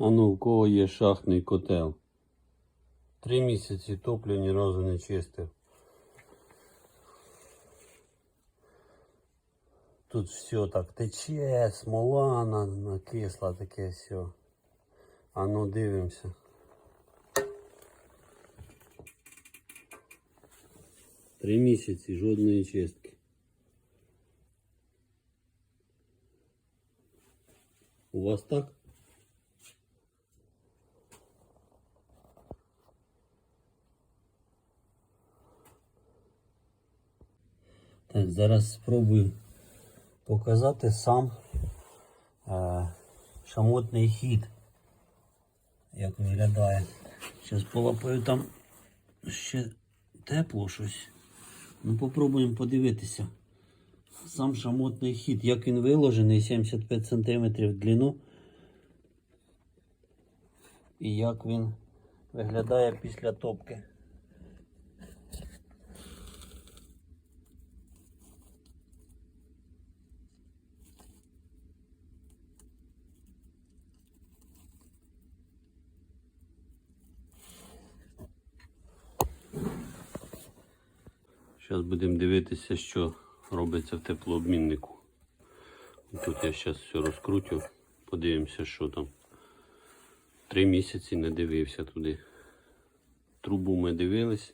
А ну, у кого є шахтний котел? Три місяці топлю ні разу не чистив. Тут все так тече, смола на- накисла таке все. А ну дивимося. Три місяці жодної чистки. У вас так? Так, зараз спробую показати сам е, шамотний хід. Як виглядає. Зараз полапаю там ще тепло щось. Ну попробуємо подивитися. Сам шамотний хід, як він виложений, 75 см в длину. І як він виглядає після топки. Зараз будемо дивитися, що робиться в теплообміннику. Тут я зараз все розкрутю, подивимося, що там. Три місяці не дивився туди. Трубу ми дивились,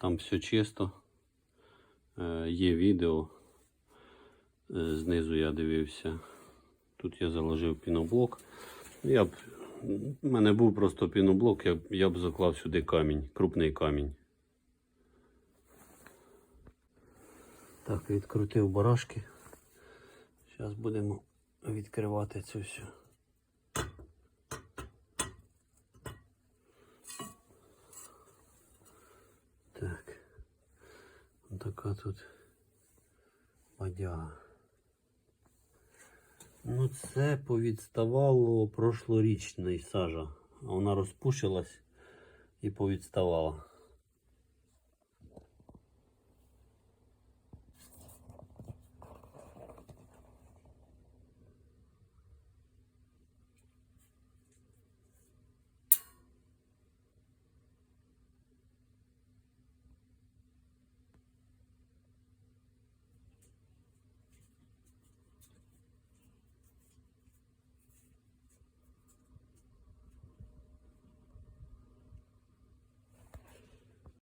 там все чисто. Е, є відео. Е, знизу я дивився. Тут я заложив піноблок. Я б, у мене був просто піноблок, я, я б заклав сюди камінь, крупний камінь. Так, відкрутив барашки. Зараз будемо відкривати це все. Так. Така тут бадяга. Ну, це повідставало прошлорічний сажа. Вона розпушилась і повідставала.